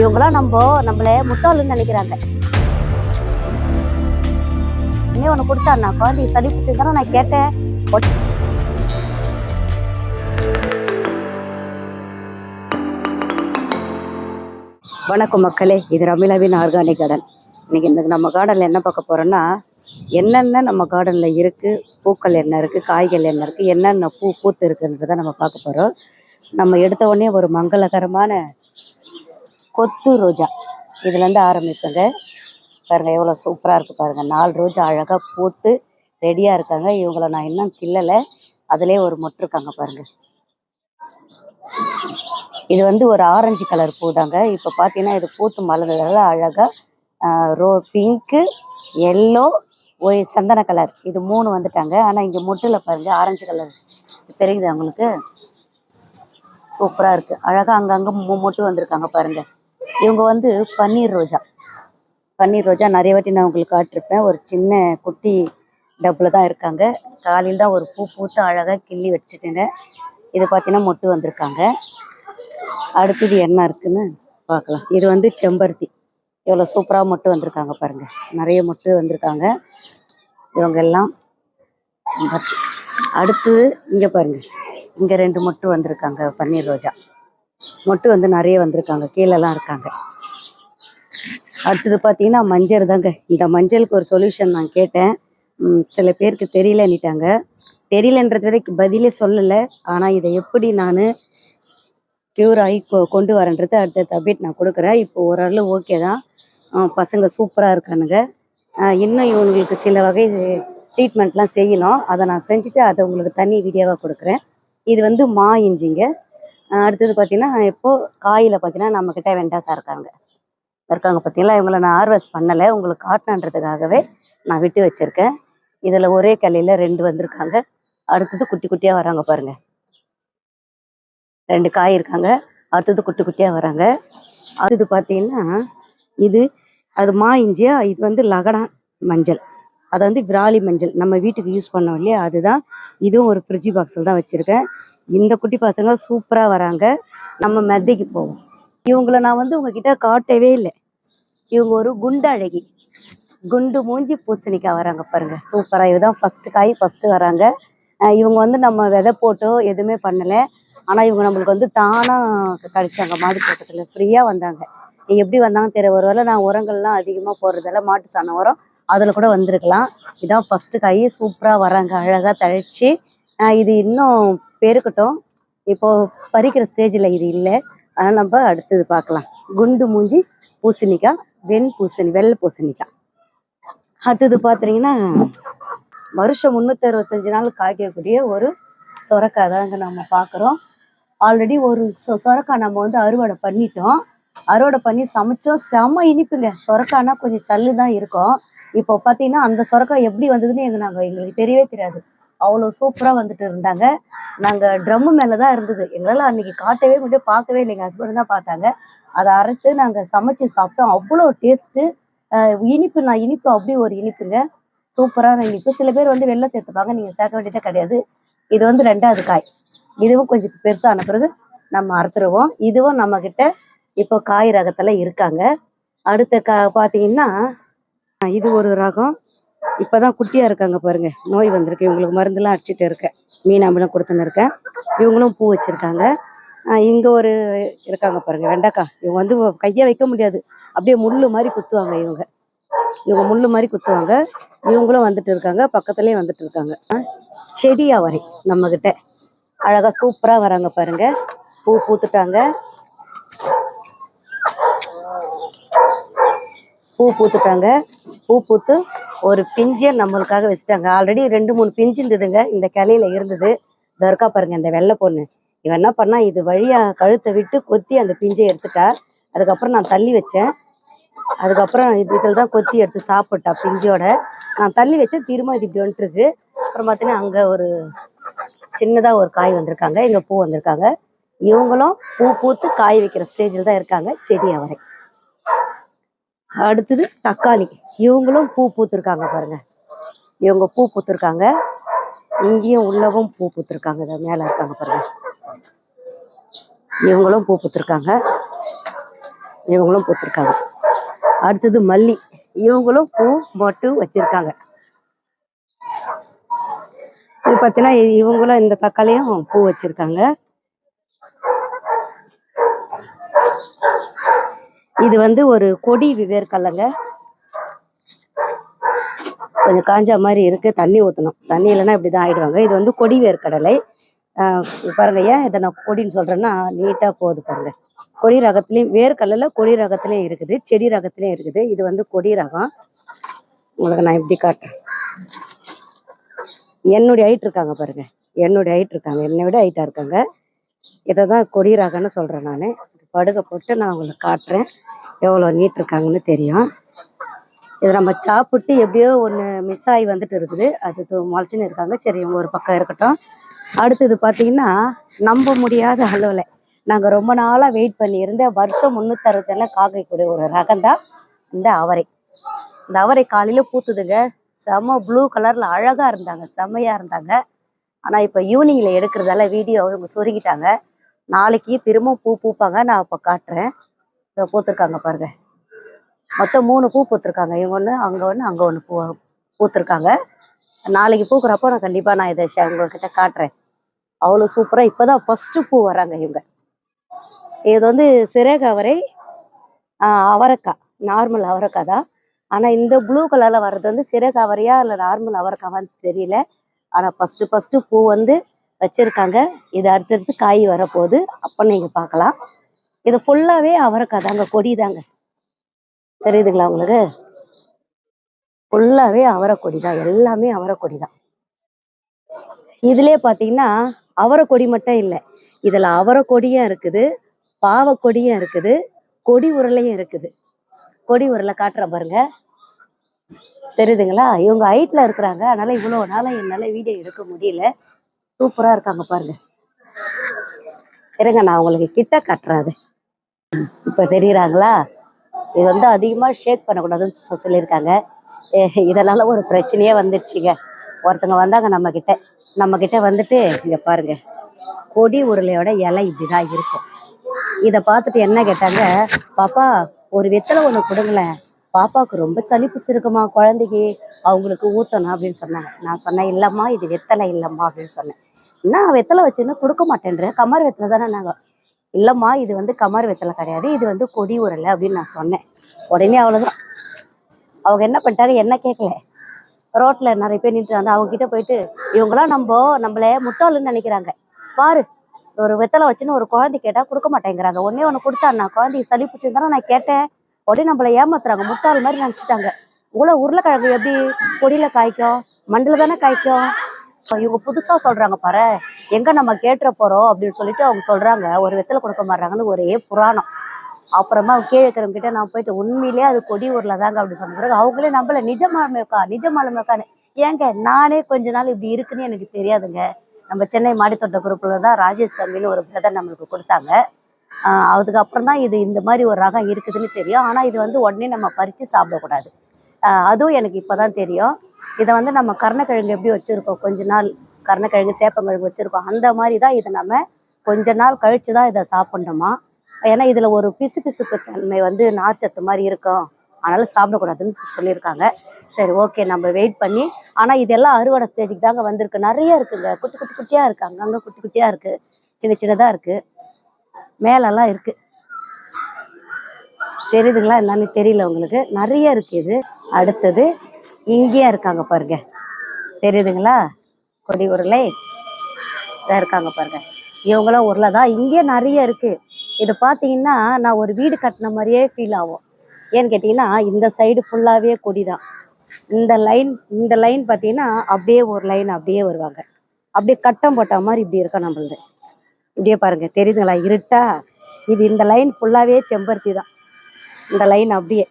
இவங்களாம் நம்ம நம்மள முட்டாளுன்னு நினைக்கிறாங்க. நீ ஒன்று கொடுத்தாண்ணா குழந்தை சளி பிடிச்சிருந்தாலும் நான் கேட்டேன். வணக்கம் மக்களே இது ரமிலாவின் ஆர்கானிக் கார்டன் இன்னைக்கு இந்த நம்ம கார்டனில் என்ன பார்க்க போறோம்னா என்னென்ன நம்ம கார்டனில் இருக்கு பூக்கள் என்ன இருக்கு காய்கள் என்ன இருக்கு என்னென்ன பூ பூத்து இருக்குன்றதை நம்ம பார்க்க போறோம். நம்ம எடுத்த உடனே ஒரு மங்களகரமான கொத்து ரோஜா. இதுலேருந்து ஆரம்பிப்பேங்க. பாருங்க எவ்வளோ சூப்பராக இருக்கு பாருங்க. நாலு ரோஜா அழகாக பூத்து ரெடியாக இருக்காங்க. இவங்கள நான் இன்னும் கிள்ளலை. அதுலேயே ஒரு மொட்டு இருக்காங்க பாருங்க. இது வந்து ஒரு ஆரஞ்சு கலர் பூ தாங்க இப்போ பார்த்தீங்கன்னா இது பூத்து மலர்ந்ததால அழகாக ரோ பிங்க்கு எல்லோ ஒய் சந்தன கலர். இது மூணு வந்துட்டாங்க. ஆனால் இங்கே முட்டில் பாருங்க ஆரஞ்சு கலர். தெரியுது அவங்களுக்கு சூப்பராக இருக்குது அழகாக அங்கங்கே மொட்டு வந்திருக்காங்க பாருங்க. இவங்க வந்து பன்னீர் ரோஜா. பன்னீர் ரோஜா நிறைய வாட்டி நான் உங்களுக்கு காட்டிருப்பேன். ஒரு சின்ன குட்டி டப்பில் தான் இருக்காங்க. காலையில் தான் ஒரு பூ பூத்து அழகாக கிள்ளி வச்சுட்டேங்க. இது பார்த்தீங்கன்னா மொட்டு வந்திருக்காங்க. அடுத்தது என்ன இருக்குன்னு பார்க்கலாம். இது வந்து செம்பருத்தி. எவ்வளோ சூப்பராக மொட்டு வந்திருக்காங்க பாருங்க. நிறைய மொட்டு வந்திருக்காங்க. இவங்க எல்லாம் செம்பருத்தி. அடுத்து இங்கே பாருங்க. இங்கே ரெண்டு மொட்டு வந்திருக்காங்க பன்னீர் ரோஜா. மொட்டு வந்து நிறைய வந்திருக்காங்க. கீழெல்லாம் இருக்காங்க. அடுத்தது பார்த்தீங்கன்னா மஞ்சள் தாங்க. இந்த மஞ்சளுக்கு ஒரு சொல்யூஷன் நான் கேட்டேன். சில பேருக்கு தெரியலன்னுட்டாங்க. தெரியலன்றது வரைக்கும் பதிலே சொல்லலை. ஆனால் இதை எப்படி நான் க்யூர் ஆகி கொ கொண்டு வரேன்றது அடுத்த அப்டேட் நான் கொடுக்குறேன். இப்போ ஓரளவு ஓகே தான். பசங்க சூப்பராக இருக்கானுங்க. இன்னும் இவங்களுக்கு சில வகை ட்ரீட்மெண்ட்லாம் செய்யணும். அதை நான் செஞ்சுட்டு அதை உங்களுக்கு தனி வீடியோவாக கொடுக்குறேன். இது வந்து மா இஞ்சிங்க. அடுத்தது பார்த்தீங்கன்னா இப்போது காயில் பார்த்தீங்கன்னா நம்மக்கிட்ட வெண்டைக்காய் இருக்காங்க. இருக்காங்க பார்த்தீங்களா இவங்களை நான் ஹார்வெஸ்ட் பண்ணலை. உங்களுக்கு காட்டணுன்றதுக்காகவே நான் விட்டு வச்சுருக்கேன். இதில் ஒரே கல்லையில் ரெண்டு வந்திருக்காங்க. அடுத்தது குட்டி குட்டியாக வராங்க பாருங்கள் ரெண்டு காய் இருக்காங்க. அடுத்தது குட்டி குட்டியாக வராங்க. அடுத்தது பார்த்தீங்கன்னா இது அது மா இஞ்சியா? இது வந்து லகடா மஞ்சள். அது வந்து விராலி மஞ்சள். நம்ம வீட்டுக்கு யூஸ் பண்ணோம் இல்லையா? அதுதான் இதுவும் ஒரு ஃப்ரிட்ஜ் பாக்ஸில் தான் வச்சுருக்கேன். இந்த குட்டி பசங்க சூப்பராக வராங்க. நம்ம மெத்தைக்கு போவோம். இவங்களை நான் வந்து உங்ககிட்ட காட்டவே இல்லை. இவங்க ஒரு குண்டு அழகி குண்டு மூஞ்சி பூசணிக்காய் வராங்க பாருங்கள் சூப்பராக இதுதான் ஃபஸ்ட்டு காய் ஃபஸ்ட்டு வராங்க. இவங்க வந்து நம்ம விதை போட்டோ எதுவுமே பண்ணலை. ஆனால் இவங்க நம்மளுக்கு வந்து தானாக கிடைச்சாங்க. மாடி தோட்டத்தில் ஃப்ரீயாக வந்தாங்க. எப்படி வந்தாங்க தெரிய ஒரு வேளை நான் உரங்கள்லாம் அதிகமாக போடுறதால மாட்டு சாணம் உரம் அதில் கூட வந்திருக்கலாம். இதான் ஃபஸ்ட்டு காய். சூப்பராக வராங்க. அழகாக தழைச்சி. இது இன்னும் பெருக்கட்டும். இப்போ பறிக்கிற ஸ்டேஜில் இது இல்லை. ஆனால் நம்ம அடுத்தது பார்க்கலாம். குண்டு மூஞ்சி பூசணிக்காய் வெண் பூசணி வெள்ளை பூசணிக்காய். அடுத்தது பார்த்தீங்கன்னா வருஷம் முந்நூற்றி அறுபத்தஞ்சு நாள் காய்க்கக்கூடிய ஒரு சொரக்காய் தாங்க நம்ம பார்க்குறோம் ஆல்ரெடி ஒரு சொ- சொரக்காய் நம்ம வந்து அறுவடை பண்ணிட்டோம். அறுவடை பண்ணி சமைச்சோம். செம இனிப்புங்க. சொரக்காய்னா கொஞ்சம் சல்லு தான் இருக்கும். இப்போ பார்த்தீங்கன்னா அந்த சொரக்காய் எப்படி வந்ததுன்னு எங்க நாங்கள் எங்களுக்கு தெரியவே தெரியாது. அவ்வளோ சூப்பராக வந்துட்டு இருந்தாங்க. நாங்கள் ட்ரம்மு மேலே தான் இருந்தது. எங்களால் அன்னைக்கு காட்டவே முடியும் பார்க்கவே இல்லை எங்கள் ஹஸ்பண்ட் தான் பார்த்தாங்க. அதை அரைத்து நாங்கள் சமைச்சு சாப்பிட்டோம். அவ்வளோ டேஸ்ட்டு இனிப்பு நான் இனிப்பு அப்படி ஒரு இனிப்புங்க. சூப்பரான இனிப்பு. சில பேர் வந்து வெளில சேர்த்துப்பாங்க. நீங்கள் சேர்க்க வேண்டியதே கிடையாது. இது வந்து ரெண்டாவது காய். இதுவும் கொஞ்சம் பெருசான பிறகு நம்ம அறுத்துருவோம். இதுவும் நம்மக்கிட்ட இப்போ காய் ரகத்தில் இருக்காங்க. அடுத்த கா பார்த்தீங்கன்னா இது ஒரு ரகம். இப்போதான் குட்டியாக இருக்காங்க பாருங்க. நோய் வந்திருக்கு. இவங்களுக்கு மருந்துலாம் அடிச்சுட்டு இருக்கேன். மீனாம்பழம் கொடுத்துன்னு இருக்கேன். இவங்களும் பூ வச்சுருக்காங்க. இங்கே ஒரு இருக்காங்க பாருங்க. வெண்டைக்காய் இவங்க வந்து கையை வைக்க முடியாது. அப்படியே முள்ளு மாதிரி குத்துவாங்க இவங்க. இவங்க முள்ளு மாதிரி குத்துவாங்க. இவங்களும் வந்துட்டு இருக்காங்க. பக்கத்துலேயே வந்துட்டு இருக்காங்க. அஹ் செடி அவரை நம்மக்கிட்ட அழகாக சூப்பராக வராங்க பாருங்க. பூ பூத்துட்டாங்க. பூ பூத்துட்டாங்க. பூ பூத்து ஒரு பிஞ்சை நம்மளுக்காக வச்சுட்டாங்க. ஆல்ரெடி ரெண்டு மூணு பிஞ்சு இருந்ததுங்க. இந்த கிளையில இருந்தது. தர்கா பாருங்க இந்த வெள்ளை பொண்ணு. இவன் என்ன பண்ணா இது வழியா கழுத்தை விட்டு கொத்தி அந்த பிஞ்சை எடுத்துட்டா. அதுக்கப்புறம் நான் தள்ளி வச்சேன். அதுக்கப்புறம் இது இதில் தான் கொத்தி எடுத்து சாப்பிட்டா பிஞ்சோட. நான் தள்ளி வச்சேன். திரும்ப இது இப்படி வந்துட்டுருக்கு. அப்புறம் பார்த்தீங்கன்னா அங்கே ஒரு சின்னதாக ஒரு காய் வந்திருக்காங்க. எங்கள் பூ வந்திருக்காங்க. இவங்களும் பூ பூத்து காய் வைக்கிற ஸ்டேஜில் தான் இருக்காங்க. செடி அவரை. அடுத்தது தக்காளி. இவங்களும் பூ பூத்துருக்காங்க பாருங்க. இவங்க பூ பூத்துருக்காங்க. இங்கேயும் உள்ளவும் பூ பூத்துருக்காங்க. இதை மேலே இருக்காங்க பாருங்க. இவங்களும் பூ பூத்துருக்காங்க. இவங்களும் பூத்துருக்காங்க. அடுத்தது மல்லி. இவங்களும் பூ போட்டு வச்சிருக்காங்க. இது பார்த்தீங்கன்னா இவங்களும் இந்த தக்காளியும் பூ வச்சிருக்காங்க. இது வந்து ஒரு கொடி வேர்க்கடலைங்க கொஞ்சம் காஞ்ச மாதிரி இருக்கு. தண்ணி ஊற்றணும் தண்ணி இல்லைன்னா இப்படி தான் ஆயிடுவாங்க. இது வந்து கொடி வேர்க்கடலை. பாருங்க ஏன் இதை நான் கொடின்னு சொல்றேன்னா நீட்டா போகுது பாருங்க. கொடி ரகத்துலேயும் வேர்க்கடலில் கொடி ரகத்துலேயும் இருக்குது. செடி ரகத்துலேயும் இருக்குது. இது வந்து கொடி ரகம். உங்களுக்கு நான் இப்படி காட்டுறேன். என்னுடைய ஹைட் இருக்காங்க பாருங்க. என்னுடைய ஹைட் இருக்காங்க. என்னை விட ஹைட்டா இருக்காங்க. இதை தான் கொடி ரகம்னு சொல்றேன் நான். படுகை போட்டு நான் உங்களுக்கு காட்டுறேன். எவ்வளோ நீட் இருக்காங்கன்னு தெரியும். இதை நம்ம சாப்பிட்டு எப்படியோ ஒன்று மிஸ் ஆகி வந்துட்டு இருக்குது. அது முளைச்சின்னு இருக்காங்க. சரி இவங்க ஒரு பக்கம் இருக்கட்டும். அடுத்தது பார்த்தீங்கன்னா நம்ப முடியாத அளவில். நாங்கள் ரொம்ப நாளாக வெயிட் பண்ணியிருந்த வருஷம் முந்நூற்றறுபத்தெல்லாம் காக்கக்கூடிய ஒரு ரகம் தான். இந்த அவரை. இந்த அவரை காலையில் பூத்துதுங்க. செம ப்ளூ கலரில் அழகாக இருந்தாங்க. செம்மையாக இருந்தாங்க. ஆனால் இப்போ ஈவினிங்கில் எடுக்கிறதால வீடியோ இவங்க சொருகிட்டாங்க. நாளைக்கு திரும்ப பூ பூப்பாங்க. நான் இப்போ காட்டுறேன். இதை பூத்துருக்காங்க பாருங்க. மொத்தம் மூணு பூ பூத்திருக்காங்க. இவங்க ஒன்று அங்கே ஒன்று அங்கே ஒன்று பூ பூத்திருக்காங்க. நாளைக்கு பூக்குறப்போ நான் கண்டிப்பாக நான் இதை உங்கள்கிட்ட உங்ககிட்ட காட்டுறேன். அவ்வளோ சூப்பராக இப்போ தான் ஃபஸ்ட்டு பூ வராங்க இவங்க. இது வந்து சிறகு அவரை அவரைக்காய். நார்மல் அவரைக்காய் தான். ஆனால் இந்த ப்ளூ கலரில் வர்றது வந்து சிறகு அவரையா இல்லை நார்மல் அவரைக்காவான்னு தெரியல. ஆனால் ஃபஸ்ட்டு ஃபஸ்ட்டு பூ வந்து வச்சுருக்காங்க. இது அடுத்தடுத்து காய் வரப்போகுது. அப்போ நீங்கள் பார்க்கலாம். இது ஃபுல்லாகவே அவரைக்காய் தாங்க கொடி தாங்க. தெரியுதுங்களா உங்களுக்கு? ஃபுல்லாகவே அவரைக்கொடி தான். எல்லாமே அவரைக்கொடி தான். இதுலயே பார்த்தீங்கன்னா அவரைக்கொடி மட்டும் இல்லை. இதில் அவரைக்கொடியும் இருக்குது பாவக்கொடியும் இருக்குது கொடி உருளையும் இருக்குது. கொடி உருளை காட்டுற பாருங்க. தெரியுதுங்களா? இவங்க ஹைட்ல இருக்கிறாங்க. அதனால இவ்வளோ நாளா என்னால் வீடியோ எடுக்க முடியல. சூப்பராக இருக்காங்க பாருங்க. இருங்க நான் உங்களுக்கு கிட்ட கட்டுறாது இப்போ தெரியுறாங்களா? இது வந்து அதிகமாக ஷேக் பண்ணக்கூடாதுன்னு சொல்லியிருக்காங்க. இதனால ஒரு பிரச்சனையே வந்துடுச்சுங்க ஒருத்தங்க வந்தாங்க நம்ம கிட்ட நம்ம கிட்ட வந்துட்டு இங்க பாருங்க. கொடி உருளையோட இலை இப்படிதான் இருக்கும். இதை பார்த்துட்டு என்ன கேட்டாங்க? பாப்பா ஒரு வெத்தலை ஒன்று கொடுங்களேன். பாப்பாவுக்கு ரொம்ப சளி பிடிச்சிருக்குமா குழந்தைக்கு? அவங்களுக்கு ஊத்தணும் அப்படின்னு சொன்னாங்க. நான் சொன்னேன் இல்லம்மா இது வெத்தலை இல்லம்மா அப்படின்னு சொன்னேன். என்ன வெத்தலை வச்சுன்னு கொடுக்க மாட்டேன்ற கமர் வெத்தலை தானே நாங்க. இல்லம்மா இது வந்து கமர் வெத்தலை கிடையாது. இது வந்து கொடி உரலை அப்படின்னு நான் சொன்னேன். உடனே அவ்வளவுதான். அவங்க என்ன பண்ணிட்டாங்க? என்ன கேட்கல. ரோட்ல நிறைய பேர் நின்றுட்டு வந்து அவங்க கிட்ட போயிட்டு இவங்களாம் நம்ம நம்மள முட்டாளுன்னு நினைக்கிறாங்க. பாரு ஒரு வெத்தலை வச்சுன்னு ஒரு குழந்தை கேட்டா கொடுக்க மாட்டேங்கிறாங்க. ஒன்னே ஒன்று கொடுத்தா நான் குழந்தைக்கு சளி பிடிச்சிருந்தாலும் நான் கேட்டேன். உடனே நம்மள ஏமாத்துறாங்க. முட்டாள் மாதிரி நினைச்சிட்டாங்க. உங்களை உருளைக்கிழங்கு எப்படி? கொடியில காய்க்கும் மண்டில் தானே காய்க்கும்? இவங்க புதுசா சொல்றாங்க பாரு எங்க நம்ம கேட்டுற போறோம்? அப்படின்னு சொல்லிட்டு அவங்க சொல்றாங்க. ஒரு வெத்தலை கொடுக்க மாட்டாங்கன்னு ஒரே புராணம். அப்புறமா கீழே இருக்கிறவங்க கிட்ட நான் போயிட்டு உண்மையிலேயே அது கொடி ஊர்ல தாங்க அப்படின்னு சொன்ன பிறகு அவங்களே நம்மள நிஜமாலுமேக்கா நிஜமாலுமேக்கான்னு. ஏங்க நானே கொஞ்ச நாள் இப்படி இருக்குன்னு எனக்கு தெரியாதுங்க. நம்ம சென்னை மாடித்தோட்ட குரூப்ல தான் ராஜேஷ் தம்பின்னு ஒரு பிரதர் நம்மளுக்கு கொடுத்தாங்க. அதுக்கப்புறம் தான் இது இந்த மாதிரி ஒரு ரகம் இருக்குதுன்னு தெரியும். ஆனால் இது வந்து உடனே நம்ம பறித்து சாப்பிடக்கூடாது. அதுவும் எனக்கு இப்போ தான் தெரியும். இதை வந்து நம்ம கருணக்கிழங்கு எப்படி வச்சுருக்கோம்? கொஞ்ச நாள் கருணக்கிழங்கு சேப்பங்கிழங்கு வச்சுருக்கோம். அந்த மாதிரி தான் இதை நம்ம கொஞ்ச நாள் கழித்து தான் இதை சாப்பிடணுமா? ஏன்னா இதில் ஒரு பிசு பிசுப்பு தன்மை வந்து நார்ச்சத்து மாதிரி இருக்கும். அதனால் சாப்பிடக்கூடாதுன்னு சொல்லியிருக்காங்க. சரி ஓகே நம்ம வெயிட் பண்ணி. ஆனால் இதெல்லாம் அறுவடை ஸ்டேஜுக்கு தாங்க வந்திருக்கு. நிறைய இருக்குங்க. குட்டி குட்டி குட்டியாக இருக்குது அங்கங்கே குட்டி குட்டியாக இருக்குது சின்ன சின்னதாக இருக்குது மேலெல்லாம் இருக்குது தெரியுதுங்களா? என்னன்னு தெரியல உங்களுக்கு. நிறைய இருக்கு இது. அடுத்தது இங்கேயே இருக்காங்க பாருங்க. தெரியுதுங்களா? கொடி உருளை இதா இருக்காங்க பாருங்க. இவங்களாம் உருளை தான். இங்கே நிறைய இருக்கு. இது பார்த்தீங்கன்னா நான் ஒரு வீடு கட்டின மாதிரியே ஃபீல் ஆகும். ஏன்னு கேட்டிங்கன்னா இந்த சைடு ஃபுல்லாகவே கொடி தான். இந்த லைன் இந்த லைன் பார்த்தீங்கன்னா அப்படியே ஒரு லைன் அப்படியே வருவாங்க. அப்படியே கட்டம் போட்ட மாதிரி இப்படி இருக்கும் நம்மளது. இப்படியே பாருங்க. தெரியுதுங்களா? இருட்டா. இது இந்த லைன் ஃபுல்லாகவே செம்பருத்தி தான். இந்த லைன் அப்படியே.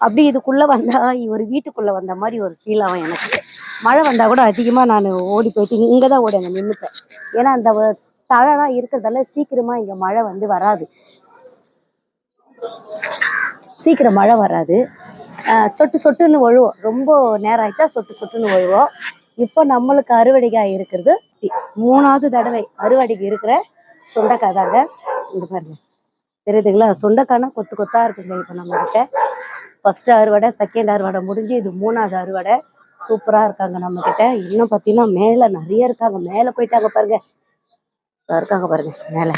அப்படி இதுக்குள்ள வந்தா ஒரு வீட்டுக்குள்ள வந்த மாதிரி ஒரு ஃபீல் ஆகும் எனக்கு. மழை வந்தா கூட அதிகமா நான் ஓடி போயிட்டு இங்க தான் ஓடி அங்கே நின்றுப்பேன் ஏன்னா அந்த வ- தழைலாம் இருக்கிறதால சீக்கிரமா இங்க மழை வந்து வராது. சீக்கிரம் மழை வராது. சொட்டு சொட்டுன்னு ஒழுவோம். ரொம்ப நேரம் ஆயிடுச்சா சொட்டு சொட்டுன்னு ஒழுவோம். இப்போ நம்மளுக்கு அறுவடைக்காய் இருக்கிறது. மூணாவது தடவை அறுவடைக்கு இருக்கிற சுண்டைக்காய் தாங்க பாருங்க. தெரியுதுங்களா? சுண்டைக்கானா கொத்து கொத்தா இருக்குங்க இப்போ நம்ம கிட்ட ஃபர்ஸ்ட் அறுவடை செகண்ட் அறுவடை முடிஞ்சு இது மூணாவது அறுவடை. சூப்பரா இருக்காங்க நம்ம கிட்ட இன்னும் பார்த்தீங்கன்னா மேலே நிறைய இருக்காங்க. மேலே போயிட்டாங்க பாருங்க. இருக்காங்க பாருங்க மேலே.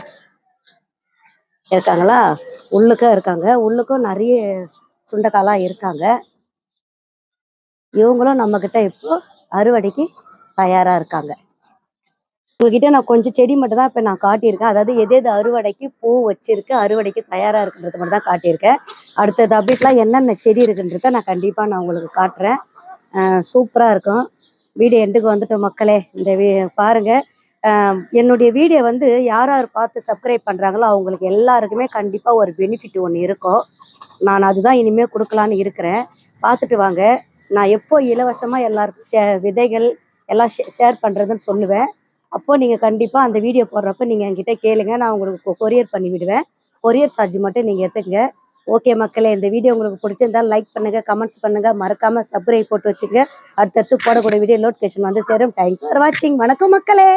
இருக்காங்களா? உள்ளுக்க இருக்காங்க. உள்ளுக்கும் நிறைய சுண்டைக்காலாம் இருக்காங்க. இவங்களும் நம்ம கிட்ட இப்போ அறுவடைக்கு தயாரா இருக்காங்க. உங்ககிட்ட நான் கொஞ்சம் செடி மட்டும் தான் இப்போ நான் காட்டியிருக்கேன். அதாவது எது எது அறுவடைக்கு பூ வச்சிருக்கு அறுவடைக்கு தயாரா இருக்குன்றது மட்டும் தான் காட்டியிருக்கேன். அடுத்தது அப்டேட்லாம் என்னென்ன செடி இருக்குன்றத நான் கண்டிப்பா நான் உங்களுக்கு காட்டுறேன். சூப்பரா இருக்கும். வீடியோ எண்டுக்கு வந்துட்டோம் மக்களே. இந்த வீ பாருங்க. என்னுடைய வீடியோ வந்து யார் யார் பார்த்து சப்ஸ்கிரைப் பண்ணுறாங்களோ அவங்களுக்கு எல்லாருக்குமே கண்டிப்பாக ஒரு பெனிஃபிட் ஒன்று இருக்கும். நான் அதுதான் இனிமேல் கொடுக்கலான்னு இருக்கிறேன். பார்த்துட்டு வாங்க. நான் எப்போ இலவசமாக எல்லாருக்கும் ஷே விதைகள் எல்லாம் ஷே ஷேர் பண்ணுறதுன்னு சொல்லுவேன். அப்போ நீங்கள் கண்டிப்பாக அந்த வீடியோ போடுறப்ப நீங்கள் என்கிட்ட கேளுங்க. நான் உங்களுக்கு கொரியர் பண்ணி விடுவேன். கொரியர் சார்ஜ் மட்டும் நீங்கள் எடுத்துக்கங்க ஓகே மக்களே இந்த வீடியோ உங்களுக்கு பிடிச்சிருந்தா லைக் பண்ணுங்கள் கமெண்ட்ஸ் பண்ணுங்கள் மறக்காமல் சப்ஸ்கிரைப் போட்டு வச்சுங்க அடுத்தடுத்து போடக்கூடிய வீடியோ நோட்டிஃபிகேஷன் வந்து சேரும். தேங்க்யூ ஃபார் வாட்சிங் வணக்கம் மக்களே.